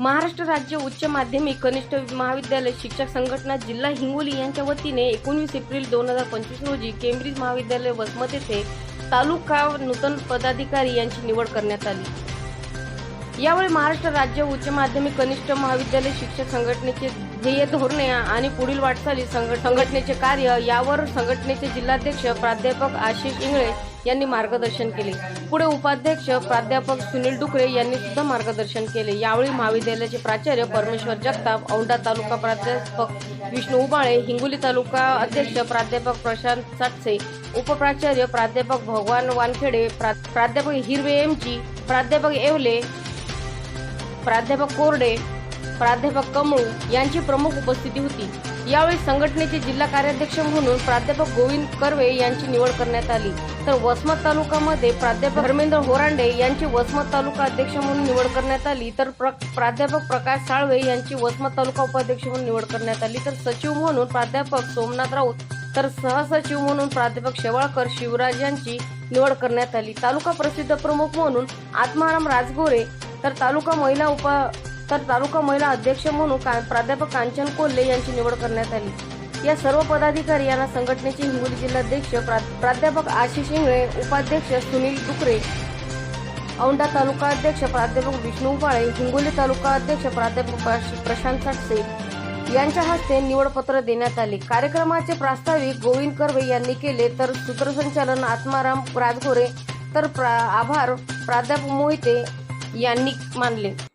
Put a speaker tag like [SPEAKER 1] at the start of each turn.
[SPEAKER 1] महाराष्ट्र राज्य उच्च माध्यमिक कनिष्ठ महाविद्यालय शिक्षक संघटना जिल्हा हिंगोली यांच्या वतीने एकोणवीस एप्रिल दोन हजार पंचवीस रोजी केम्ब्रिज महाविद्यालय वसमत येथे तालुका नूतन पदाधिकारी यांची निवड करण्यात आली. यावेळी महाराष्ट्र राज्य उच्च माध्यमिक कनिष्ठ महाविद्यालय शिक्षक संघटनेचे ध्येय धोरणे आणि पुढील वाटचाली संघ- संघटनेचे कार्य यावर संघटनेचे जिल्हाध्यक्ष प्राध्यापक आशिष इंगळे यांनी मार्गदर्शन केले. पुढे उपाध्यक्ष प्राध्यापक सुनील डुकरे यांनी सुद्धा मार्गदर्शन केले. यावेळी महाविद्यालयाचे प्राचार्य परमेश्वर जगताप औंढा तालुका प्राध्यापक विष्णू उबाळे हिंगोली तालुका अध्यक्ष प्राध्यापक प्रशांत साटसे उपप्राचार्य प्राध्यापक भगवान वानखेडे प्रा- प्राध्यापक हिरवे एमजी प्राध्यापक एवले प्राध्यापक कोरडे प्राध्यापक कमळू यांची प्रमुख उपस्थिती होती. यावेळी संघटनेचे जिल्हा कार्याध्यक्ष म्हणून प्राध्यापक गोविंद कर्वे यांची निवड करण्यात आली. तर वसमत तालुकामध्ये प्राध्यापक धर्मेंद्र होरांडे यांची वसमत तालुका अध्यक्ष म्हणून निवड करण्यात आली. तर प्र- प्राध्यापक प्रकाश साळवे यांची वसमत तालुका उपाध्यक्ष म्हणून निवड करण्यात आली. तर सचिव म्हणून प्राध्यापक सोमनाथ राऊत तर सहसचिव म्हणून प्राध्यापक शेवाळकर शिवराज यांची निवड करण्यात आली. तालुका प्रसिद्ध प्रमुख म्हणून आत्माराम राजगोरे तर तालुका महिला उपा तर तालुका महिला अध्यक्ष म्हणून का- प्राध्यापक कांचन कोल्हे यांची निवड करण्यात आली. या सर्व पदाधिकारी यांना संघटनेचे हिंगोली जिल्हाध्यक्ष प्रा- प्राध्यापक आशिष इंगळे उपाध्यक्ष सुनील डुकरे औंढा तालुका अध्यक्ष प्राध्यापक विष्णू उपाळे हिंगोली तालुका अध्यक्ष प्राध्यापक प्रश- प्रशांत साटसे यांच्या हस्ते निवडपत्र देण्यात आले. कार्यक्रमाचे प्रास्ताविक गोविंद कर्वे यांनी केले तर सूत्रसंचालन आत्माराम राजगोरे तर प्रा- आभार प्राध्यापक मोहिते यांनी मानले.